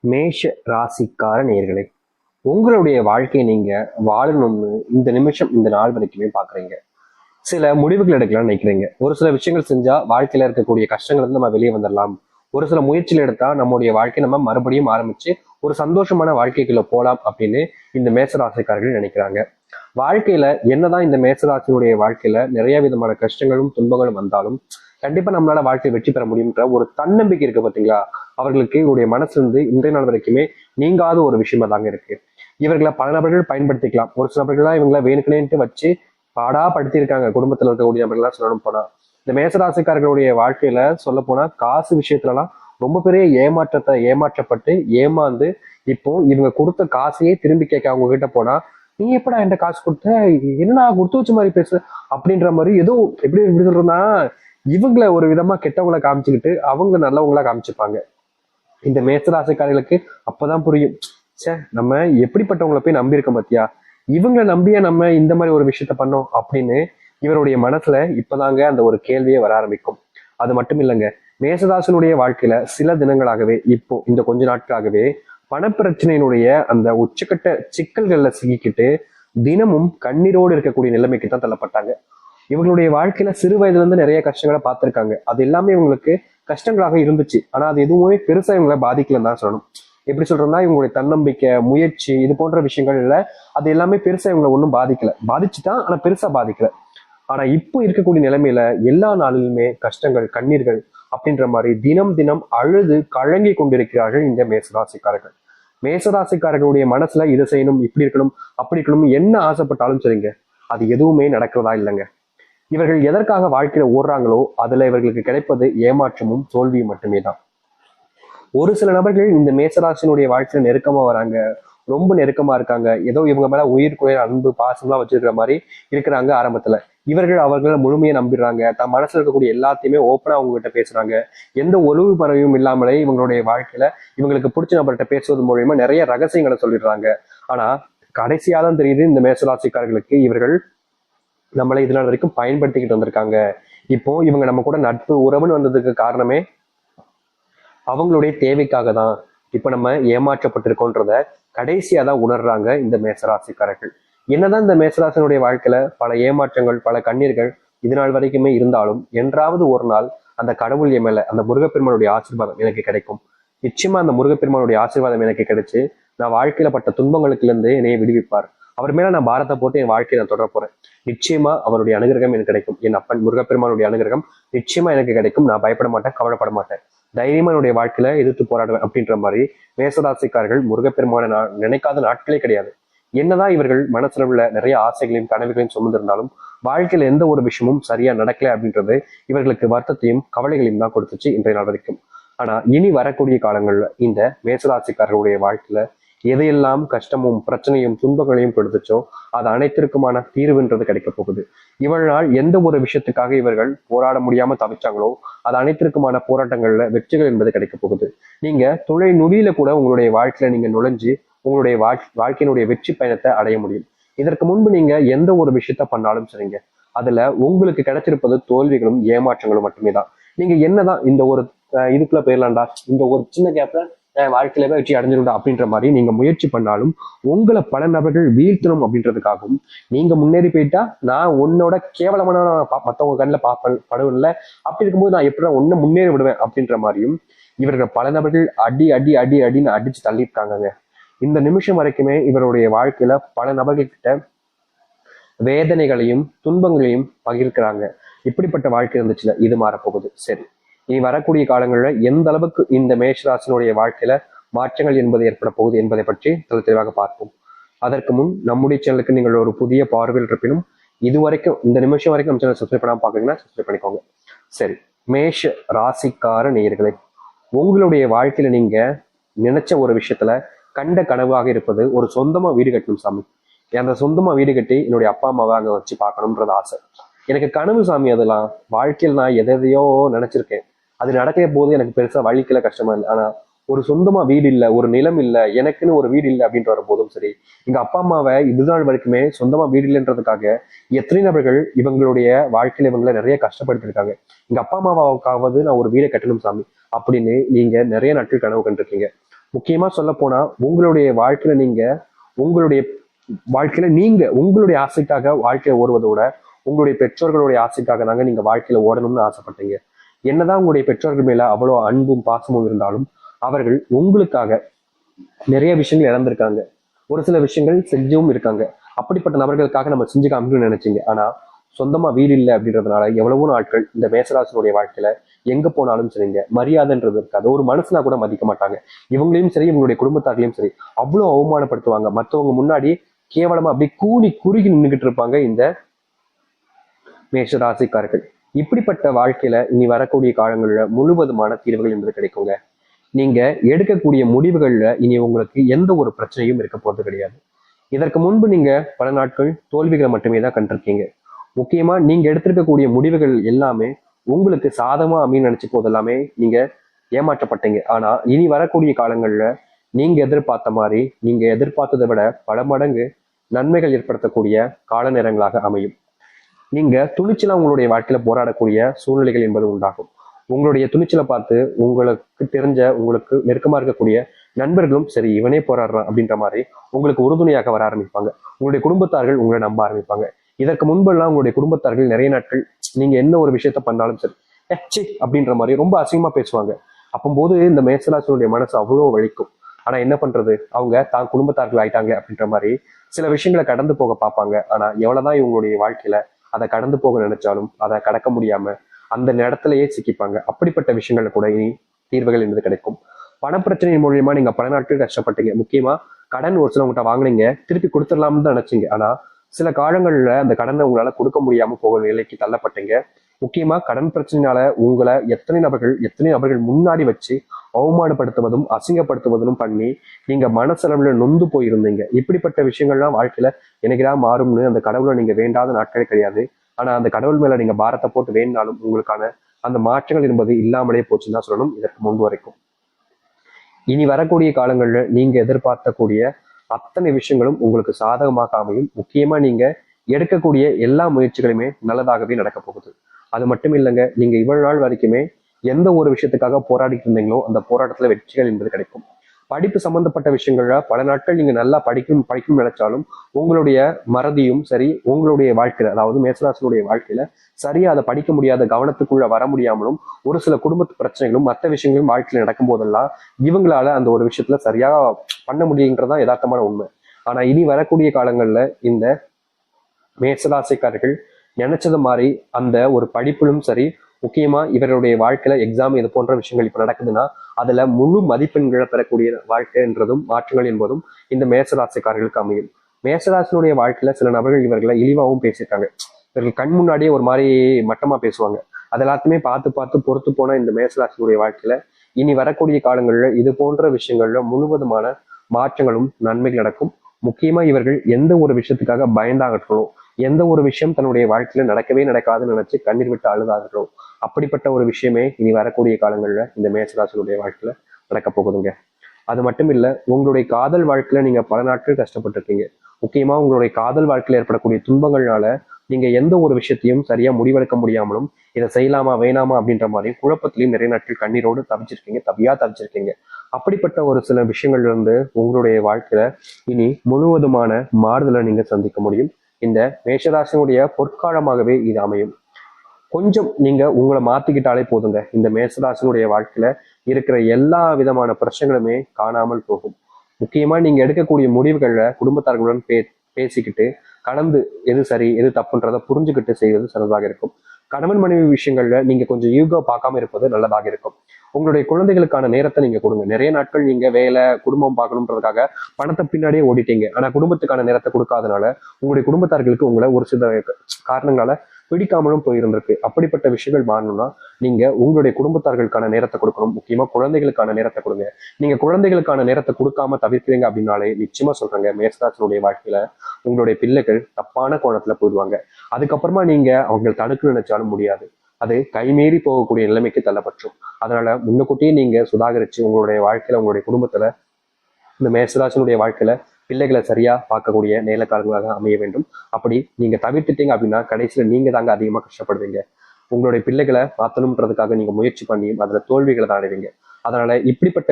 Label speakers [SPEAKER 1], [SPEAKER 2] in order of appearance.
[SPEAKER 1] மேஷ ராசிக்கார நேர்களை உங்களுடைய வாழ்க்கையை நீங்க வாழணும்னு இந்த நிமிஷம் இந்த நாள் வரைக்குமே பாக்குறீங்க. சில முடிவுகள் எடுக்கலாம்னு நினைக்கிறீங்க. ஒரு சில விஷயங்கள் செஞ்சா வாழ்க்கையில இருக்கக்கூடிய கஷ்டங்கள் இருந்து நம்ம வெளியே வந்துடலாம் ஒரு சில முயற்சிகள் எடுத்தா நம்முடைய வாழ்க்கை நம்ம மறுபடியும் ஆரம்பிச்சு ஒரு சந்தோஷமான வாழ்க்கைக்குள்ள போலாம் அப்படின்னு இந்த மேசராசிக்காரர்கள் நினைக்கிறாங்க. வாழ்க்கையில என்னதான் இந்த மேசராசியுடைய வாழ்க்கையில நிறைய விதமான கஷ்டங்களும் துன்பங்களும் வந்தாலும் கண்டிப்பா நம்மளால வாழ்க்கையை வெற்றி பெற முடியுன்ற ஒரு தன்னம்பிக்கை இருக்கு பாத்தீங்களா? அவர்களுக்கு இவருடைய மனசு வந்து இன்றைய நாள் வரைக்குமே நீங்காத ஒரு விஷயமா தாங்க இருக்கு. இவர்களை பல நபர்கள் பயன்படுத்திக்கலாம். ஒரு சில நபர்கள்லாம் இவங்களை வேணுக்கணேன்ட்டு வச்சு பாடா படுத்திருக்காங்க. குடும்பத்துல இருக்கக்கூடிய நபர்கள்லாம் சொல்லணும் போனா. இந்த மேசராசிக்காரர்களுடைய வாழ்க்கையில சொல்ல போனா காசு விஷயத்துலலாம் ரொம்ப பெரிய ஏமாற்றத்தை ஏமாற்றப்பட்டு ஏமாந்து இப்போ இவங்க கொடுத்த காசையே திரும்பி கேட்க அவங்க கிட்ட போனா நீ எப்படா என்கிட்ட காசு கொடுத்த? என்ன கொடுத்து வச்ச மாதிரி பேசு அப்படின்ற மாதிரி ஏதோ எப்படி எப்படி சொல்றதுன்னா இவங்கள ஒரு விதமா கெட்டவங்களை காமிச்சுக்கிட்டு அவங்க நல்லவங்களா காமிச்சுப்பாங்க. இந்த மேசராசக்காரர்களுக்கு அப்பதான் புரியும். ச்சே நம்ம எப்படிப்பட்டவங்களை போய் நம்பியிருக்கோம் பாத்தியா? இவங்களை நம்பியே நம்ம இந்த மாதிரி ஒரு விஷயத்த பண்ணோம் அப்படின்னு இவருடைய மனசுல இப்பதாங்க அந்த ஒரு கேள்வியே வர ஆரம்பிக்கும். அது மட்டும் இல்லைங்க மேசதாசனுடைய வாழ்க்கையில சில தினங்களாகவே இப்போ இந்த கொஞ்ச நாட்களாகவே பணப்பிரச்சனையினுடைய அந்த உச்சக்கட்ட சிக்கல்கள்ல சிக்கிக்கிட்டு தினமும் கண்ணீரோடு இருக்கக்கூடிய நிலைமைக்கு தான் தள்ளப்பட்டாங்க. இவங்களுடைய வாழ்க்கையில சிறு வயதுல இருந்து நிறைய கஷ்டங்களை பார்த்துருக்காங்க. அது எல்லாமே இவங்களுக்கு கஷ்டங்களாக இருந்துச்சு. ஆனா அது எதுவுமே பெருசா இவங்களை பாதிக்கலன்னு தான் சொல்லணும். எப்படி சொல்றதுன்னா இவங்களுடைய தன்னம்பிக்கை முயற்சி இது போன்ற விஷயங்கள்ல அது எல்லாமே பெருசா இவங்களை ஒன்றும் பாதிக்கல. பாதிச்சுதான் ஆனா பெருசா பாதிக்கல. ஆனா இப்போ இருக்கக்கூடிய நிலைமையில எல்லா நாளிலுமே கஷ்டங்கள் கண்ணீர்கள் அப்படின்ற மாதிரி தினம் தினம் அழுது கழங்கி கொண்டிருக்கிறார்கள் இந்த மேசராசிக்காரர்கள். மேசராசிக்காரர்களுடைய மனசுல இதை செய்யணும் இப்படி இருக்கணும் அப்படி இருக்கணும் என்ன ஆசைப்பட்டாலும் சரிங்க. அது எதுவுமே நடக்கிறதா இல்லைங்க. இவர்கள் எதற்காக வாழ்க்கையில ஓடுறாங்களோ அதுல இவர்களுக்கு கிடைப்பது ஏமாற்றமும் தோல்வியும் மட்டுமே தான் ஒரு சில நபர்கள் இந்த மேசராசினுடைய வாழ்க்கையில நெருக்கமா வராங்க ரொம்ப நெருக்கமா இருக்காங்க. ஏதோ இவங்க மேல உயிர்க்குரிய அன்பு பாசம்லாம் வச்சிருக்கிற மாதிரி இருக்கிறாங்க ஆரம்பத்துல. இவர்கள் அவர்களை முழுமையை நம்பிடுறாங்க. தன் மனசுல இருக்கக்கூடிய எல்லாத்தையுமே ஓப்பனா அவங்க கிட்ட பேசுறாங்க. எந்த ஒழுவு பறவையும் இல்லாமலே இவங்களுடைய வாழ்க்கையில இவங்களுக்கு பிடிச்ச நபர்கிட்ட பேசுவது மூலியமா நிறைய ரகசியங்களை சொல்லிடுறாங்க. ஆனா கடைசியா தான் தெரியுது இந்த மேசராசிக்காரர்களுக்கு இவர்கள் நம்மளை இது நாள் வரைக்கும் பயன்படுத்திக்கிட்டு வந்திருக்காங்க. இப்போ இவங்க நம்ம கூட நட்பு உறவுன்னு வந்ததுக்கு காரணமே அவங்களுடைய தேவைக்காக தான். இப்ப நம்ம ஏமாற்றப்பட்டிருக்கோன்றத கடைசியா தான் உணர்றாங்க இந்த மேசராசிக்காரர்கள். என்னதான் இந்த மேசராசனுடைய வாழ்க்கையில பல ஏமாற்றங்கள் பல கண்ணீர்கள் இது நாள் வரைக்குமே இருந்தாலும் என்றாவது ஒரு நாள் அந்த கடவுள் என் மேல அந்த முருகப்பெருமானுடைய ஆசீர்வாதம் எனக்கு கிடைக்கும். நிச்சயமா அந்த முருகப்பெருமானுடைய ஆசீர்வாதம் எனக்கு கிடைச்சு நான் வாழ்க்கையில பட்ட துன்பங்களுக்குலேருந்து என்னைய விடுவிப்பார். அவர் மேல நான் பாரத்தை போட்டு என் வாழ்க்கையை நான் தொடர போறேன். நிச்சயமா அவருடைய அனுகிரகம் எனக்கு கிடைக்கும். என் அப்பன் முருகப்பெருமானுடைய அனுகிரகம் நிச்சயமா எனக்கு கிடைக்கும். நான் பயப்பட மாட்டேன் கவலைப்பட மாட்டேன். தைரியமா என்னுடைய வாழ்க்கையில எதிர்த்து போராடுவேன் அப்படின்ற மாதிரி மேசராசிக்காரர்கள் முருகப்பெருமான நான் நினைக்காத நாட்களே கிடையாது. என்னதான் இவர்கள் மனசுல உள்ள நிறைய ஆசைகளையும் கனவுகளையும் சுமந்திருந்தாலும் வாழ்க்கையில எந்த ஒரு விஷயமும் சரியா நடக்கல அப்படின்றது இவர்களுக்கு வருத்தத்தையும் கவலைகளையும் தான் கொடுத்துச்சு இன்றைய நாள் வரைக்கும். ஆனா இனி வரக்கூடிய காலங்கள்ல இந்த மேசராசிக்காரர்களுடைய வாழ்க்கையில எதையெல்லாம் கஷ்டமும் பிரச்சனையும் துன்பங்களையும் கொடுத்துச்சோ அது அனைத்திற்குமான தீர்வுன்றது கிடைக்க போகுது. இவர்களால் எந்த ஒரு விஷயத்துக்காக இவர்கள் போராட முடியாம தவிச்சாங்களோ அது அனைத்திற்குமான போராட்டங்கள்ல வெற்றிகள் என்பது கிடைக்க போகுது. நீங்க துளை நுடியில கூட உங்களுடைய வாழ்க்கையில நீங்க நுழைஞ்சு உங்களுடைய வாழ்க்கையினுடைய வெற்றி பயணத்தை அடைய முடியும். இதற்கு முன்பு நீங்க எந்த ஒரு விஷயத்த பண்ணாலும் சரிங்க. அதுல உங்களுக்கு கிடைச்சிருப்பது தோல்விகளும் ஏமாற்றங்களும் மட்டுமே தான். நீங்க என்னதான் இந்த ஒரு இதுக்குள்ள போயிடலாம்டா இந்த ஒரு சின்ன கேப்ல என் வாழ்க்கையில போய் வெற்றி அடைஞ்சிருந்தா அப்படின்ற மாதிரி நீங்க முயற்சி பண்ணாலும் உங்களை பல நபர்கள் வீழ்த்தணும் அப்படின்றதுக்காகவும் நீங்க முன்னேறி போயிட்டா நான் உன்னோட கேவலமான மத்தவங்க கண்ணில் பார்ப்பேன் படுவில்ல அப்படி இருக்கும்போது நான் எப்படி ஒன்னு முன்னேறி விடுவேன் அப்படின்ற மாதிரியும் இவர்கள் பல நபர்கள் அடி அடி அடி அடின்னு அடிச்சு தள்ளியிருக்காங்கங்க. இந்த நிமிஷம் வரைக்குமே இவருடைய வாழ்க்கையில பல நபர்கள் கிட்ட வேதனைகளையும் துன்பங்களையும் பகிர்க்கிறாங்க. இப்படிப்பட்ட வாழ்க்கை இருந்துச்சுல இது மாறப்போகுது. சரி. இனி வரக்கூடிய காலங்களில் எந்த அளவுக்கு இந்த மேஷராசினுடைய வாழ்க்கையில மாற்றங்கள் என்பது ஏற்பட போகுது என்பதை பற்றி தெளி தெளிவாக பார்ப்போம். அதற்கு முன் நம்முடைய சேனலுக்கு நீங்கள் ஒரு புதிய பார்வையில் இருப்பினும் இது வரைக்கும் இந்த நிமிஷம் வரைக்கும் நம்ம சேனல் சப்ஸ்கிரைப் பண்ணாமல் பார்க்குறீங்கன்னா சப்ஸ்கிரைப் பண்ணிக்கோங்க. சரி மேஷ ராசிக்கார நேயர்களே உங்களுடைய வாழ்க்கையில நீங்க நினைச்ச ஒரு விஷயத்துல கண்ட கனவாக இருப்பது ஒரு சொந்தமா வீடு கட்டணும் சாமி. அந்த சொந்தமா வீடு கட்டி என்னுடைய அப்பா அம்மாவை அங்கே வச்சு பார்க்கணும்ன்றது ஆசை. எனக்கு கனவு சாமி அதெல்லாம் வாழ்க்கையில் நான் எதையோ நினைச்சிருக்கேன். அது நடக்கிற போது எனக்கு பெருசாக வழிக்கல கஷ்டமா இல்லை. ஆனால் ஒரு சொந்தமாக வீடு இல்லை ஒரு நிலம் இல்லை எனக்குன்னு ஒரு வீடு இல்லை அப்படின்ற வர போதும் சரி. எங்கள் அப்பா அம்மாவை இதுநாள் வரைக்குமே சொந்தமாக வீடு இல்லைன்றதுக்காக எத்தனை நபர்கள் இவங்களுடைய வாழ்க்கையில் இவங்களை நிறைய கஷ்டப்படுத்திருக்காங்க. எங்கள் அப்பா அம்மாவுக்காவது நான் ஒரு வீடை கட்டணும் சாமி அப்படின்னு நீங்கள் நிறைய நாட்கள் கனவு கண்டிருக்கீங்க. முக்கியமாக சொல்ல போனால் உங்களுடைய வாழ்க்கையில் நீங்கள் உங்களுடைய வாழ்க்கையில நீங்க உங்களுடைய ஆசைக்காக வாழ்க்கையை ஓடுவதோட உங்களுடைய பெற்றோர்களுடைய ஆசைக்காக தாங்க நீங்க வாழ்க்கையில ஓடணும்னு ஆசைப்பட்டீங்க. என்னதான் உங்களுடைய பெற்றோர்கள் மேல அவ்வளோ அன்பும் பாசமும் இருந்தாலும் அவர்கள் உங்களுக்காக நிறைய விஷயங்கள் இழந்திருக்காங்க. ஒரு சில விஷயங்கள் செஞ்சும் இருக்காங்க. அப்படிப்பட்ட நபர்களுக்காக நம்ம செஞ்சு காமிக்கணும்னு நினைச்சிங்க. ஆனா சொந்தமா வீடு இல்லை அப்படின்றதுனால எவ்வளவோ நாட்கள் இந்த மேசராசனுடைய வாழ்க்கையில எங்க போனாலும் சரிங்க. மரியாதைன்றது இருக்காது. ஒரு மனசுனா கூட மதிக்க மாட்டாங்க. இவங்களையும் சரி இவங்களுடைய குடும்பத்தார்களையும் சரி அவ்வளோ அவமானப்படுத்துவாங்க. மற்றவங்க முன்னாடி கேவலமா அப்படி கூணி குறுகி நின்றுகிட்டு இருப்பாங்க இந்த மேஷராசிக்காரர்கள். இப்படிப்பட்ட வாழ்க்கையில இனி வரக்கூடிய காலங்கள்ல முழுவதுமான தீர்வுகள் என்பது கிடைக்குங்க. நீங்க எடுக்கக்கூடிய முடிவுகள்ல இனி உங்களுக்கு எந்த ஒரு பிரச்சனையும் இருக்க போறது கிடையாது. இதற்கு முன்பு நீங்க பல நாட்கள் தோல்விகளை மட்டுமே தான் கண்டிருக்கீங்க. முக்கியமா நீங்க எடுத்திருக்கக்கூடிய முடிவுகள் எல்லாமே உங்களுக்கு சாதமா அமைன்னு நினைச்ச போதெல்லாமே நீங்க ஏமாற்றப்பட்டீங்க. ஆனா இனி வரக்கூடிய காலங்கள்ல நீங்க எதிர்பார்த்த மாதிரி நீங்க எதிர்பார்த்ததை விட பல மடங்கு நன்மைகள் ஏற்படுத்தக்கூடிய கால நேரங்களாக அமையும். நீங்க துணிச்சலா உங்களுடைய வாழ்க்கையில போராடக்கூடிய சூழ்நிலைகள் என்பது உண்டாகும். உங்களுடைய துணிச்சலை பார்த்து உங்களுக்கு தெரிஞ்ச உங்களுக்கு நெருக்கமா இருக்கக்கூடிய நண்பர்களும் சரி இவனே போராடுறான் அப்படின்ற மாதிரி உங்களுக்கு உறுதுணையாக வர ஆரம்பிப்பாங்க. உங்களுடைய குடும்பத்தார்கள் உங்களை நம்ப ஆரம்பிப்பாங்க. இதற்கு முன்பெல்லாம் உங்களுடைய குடும்பத்தார்கள் நிறைய நாட்கள் நீங்க என்ன ஒரு விஷயத்த பண்ணாலும் சரி சி அப்படின்ற மாதிரி ரொம்ப அசிங்கமா பேசுவாங்க. அப்போது இந்த மேசராசனுடைய மனசு அவ்வளோ வலிக்கும். ஆனா என்ன பண்றது? அவங்க தான் குடும்பத்தார்கள் ஆயிட்டாங்க அப்படின்ற மாதிரி சில விஷயங்களை கடந்து போக பார்ப்பாங்க. ஆனா எவ்வளவுதான் இவங்களுடைய வாழ்க்கையில அதை கடந்து போக நினைச்சாலும் அதை கடக்க முடியாம அந்த இடத்துலயே சிக்கிப்பாங்க. அப்படிப்பட்ட விஷயங்கள்ல கூட இனி தீர்வுகள் என்பது கிடைக்கும். பணப்பிரச்சனை மூலியமா நீங்க பல நாட்கள் கஷ்டப்பட்டீங்க. முக்கியமா கடன் ஒரு சிலவங்கிட்ட வாங்குனீங்க திருப்பி கொடுத்துடலாம்னு தான் நினைச்சீங்க. ஆனா சில காலங்கள்ல அந்த கடனை உங்களால கொடுக்க முடியாம போக நிலைக்கு தள்ளப்பட்டீங்க. முக்கியமா கடன் பிரச்சனைனால உங்களை எத்தனை நபர்கள் எத்தனை நபர்கள் முன்னாடி வச்சு அவமானப்படுத்துவதும் அசிங்கப்படுத்துவதும் பண்ணி நீங்க மனசளவுல நொந்து போயிருந்தீங்க. இப்படிப்பட்ட விஷயங்கள்லாம் வாழ்க்கையில என்னைக்குதான் மாறும்னு அந்த கடவுளை நீங்க வேண்டாத நாட்களே கிடையாது. ஆனா அந்த கடவுள் மேல நீங்க பாரத்தை போட்டு வேண்டாலும் உங்களுக்கான அந்த மாற்றங்கள் என்பது இல்லாமலே போச்சுன்னு தான் சொல்லணும். இதற்கு முன்பு வரைக்கும். இனி வரக்கூடிய காலங்கள்ல நீங்க எதிர்பார்க்கக்கூடிய அத்தனை விஷயங்களும் உங்களுக்கு சாதகமாக அமையும். முக்கியமா நீங்க எடுக்கக்கூடிய எல்லா முயற்சிகளுமே நல்லதாகவே நடக்க போகுது. அது மட்டும் இல்லைங்க நீங்க இவ்வளவு நாள் வரைக்குமே எந்த ஒரு விஷயத்துக்காக போராடிட்டு இருந்தீங்களோ அந்த போராட்டத்துல வெற்றிகள் என்பது கிடைக்கும். படிப்பு சம்பந்தப்பட்ட விஷயங்கள்ல பல நாட்கள் நீங்க நல்லா படிக்கும் படிக்கும் நினைச்சாலும் உங்களுடைய மறதியும் சரி உங்களுடைய வாழ்க்கையில அதாவது மேசராசனுடைய வாழ்க்கையில சரியா அதை படிக்க முடியாத கவனத்துக்குள்ள வர முடியாமலும் ஒரு சில குடும்பத்து பிரச்சனைகளும் மற்ற விஷயங்களும் வாழ்க்கையில நடக்கும் போதெல்லாம் இவங்களால அந்த ஒரு விஷயத்துல சரியா பண்ண முடியுன்றதான் யதார்த்தமான உண்மை. ஆனா இனி வரக்கூடிய காலங்கள்ல இந்த மேசராசிக்காரர்கள் நினைச்சது மாதிரி அந்த ஒரு படிப்பிலும் சரி முக்கியமா இவருடைய வாழ்க்கையில எக்ஸாம் இது போன்ற விஷயங்கள் இப்ப நடக்குதுன்னா அதுல முழு மதிப்பெண்களை பெறக்கூடிய வாழ்க்கைன்றதும் மாற்றங்கள் என்பதும் இந்த மேசராசிக்காரர்களுக்கு அமையும். மேசராசினுடைய வாழ்க்கையில சில நபர்கள் இவர்களை இழிவாகவும் பேசியிருக்காங்க. இவர்கள் கண் முன்னாடியே ஒரு மாதிரி மட்டமா பேசுவாங்க. அது எல்லாத்தையுமே பார்த்து பார்த்து பொறுத்து போன இந்த மேசராசினுடைய வாழ்க்கையில இனி வரக்கூடிய காலங்களில் இது போன்ற விஷயங்கள்ல முழுவதுமான மாற்றங்களும் நன்மைகள் நடக்கும். முக்கியமா இவர்கள் எந்த ஒரு விஷயத்துக்காக பயந்தாகட்டும் எந்த ஒரு விஷயம் தன்னுடைய வாழ்க்கையில நடக்கவே நடக்காதுன்னு நினைச்சு கண்ணீர் விட்டு அழுதாகட்டும் அப்படிப்பட்ட ஒரு விஷயமே இனி வரக்கூடிய காலங்களில் இந்த மேசராசனுடைய வாழ்க்கையில நடக்க போகுதுங்க. அது மட்டும் இல்ல உங்களுடைய காதல் வாழ்க்கையில நீங்க பல நாட்கள் கஷ்டப்பட்டிருக்கீங்க முக்கியமா உங்களுடைய காதல் வாழ்க்கையில ஏற்படக்கூடிய துன்பங்கள்னால நீங்க எந்த ஒரு விஷயத்தையும் சரியா முடிவெடுக்க முடியாமலும் இதை செய்யலாமா வேணாமா அப்படின்ற மாதிரி குழப்பத்திலையும் நிறைய நாட்கள் கண்ணீரோடு தவிச்சிருக்கீங்க தவியா தவிச்சிருக்கீங்க. அப்படிப்பட்ட ஒரு சில விஷயங்கள்ல இருந்து உங்களுடைய வாழ்க்கையில இனி முழுவதுமான மாறுதலை நீங்க சந்திக்க முடியும். இந்த மேஷராசினுடைய பொற்காலமாகவே இது அமையும். கொஞ்சம் நீங்க உங்களை மாத்திக்கிட்டாலே போதுங்க. இந்த மேசராசினுடைய வாழ்க்கையில இருக்கிற எல்லா விதமான பிரச்சனைகளுமே காணாமல் போகும். முக்கியமா நீங்க எடுக்கக்கூடிய முடிவுகள்ல குடும்பத்தார்களுடன் பே பேசிக்கிட்டு கலந்து எது சரி எது தப்புன்றதை புரிஞ்சுக்கிட்டு செய்வது சிறந்ததாக இருக்கும். கணவன் மனைவி விஷயங்கள்ல நீங்க கொஞ்சம் யூகோ பார்க்காம இருப்பது நல்லதாக இருக்கும். உங்களுடைய குழந்தைகளுக்கான நேரத்தை நீங்க கொடுங்க. நிறைய நாட்கள் நீங்க வேலை குடும்பம் பார்க்கணுன்றதுக்காக பணத்தை பின்னாடியே ஓடிட்டீங்க. ஆனா குடும்பத்துக்கான நேரத்தை கொடுக்காதனால உங்களுடைய குடும்பத்தார்களுக்கு உங்களை ஒரு சில காரணங்களால பிடிக்காமலும் போயிருந்திருக்கு. அப்படிப்பட்ட விஷயங்கள் மாறணும்னா நீங்க உங்களுடைய குடும்பத்தார்களுக்கான நேரத்தை கொடுக்கணும். முக்கியமா குழந்தைகளுக்கான நேரத்தை கொடுங்க. நீங்க குழந்தைகளுக்கான நேரத்தை கொடுக்காம தவிர்க்கிறீங்க அப்படின்னாலே நிச்சயமா சொல்றாங்க மேசராசனுடைய வாழ்க்கையில உங்களுடைய பிள்ளைகள் தப்பான கோணத்துல போயிடுவாங்க. அதுக்கப்புறமா நீங்க அவங்க தடுக்க நினைச்சாலும் முடியாது. அது கைமீறி போகக்கூடிய நிலைமைக்கு தள்ளப்பற்றும் அதனால முன்னக்கூட்டியே நீங்க சுதாகரிச்சு உங்களுடைய வாழ்க்கையில உங்களுடைய குடும்பத்துல இந்த மேசராசனுடைய வாழ்க்கையில பிள்ளைகளை சரியா பார்க்கக்கூடிய நேலக்காரங்களாக அமைய வேண்டும். அப்படி நீங்க தவிர்த்துட்டீங்க அப்படின்னா கடைசியில நீங்க தாங்க அதிகமா கஷ்டப்படுவீங்க. உங்களுடைய பிள்ளைகளை மாத்தணும்ன்றதுக்காக நீங்க முயற்சி பண்ணி அதுல தோல்விகளை தான் அடைவீங்க. அதனால இப்படிப்பட்ட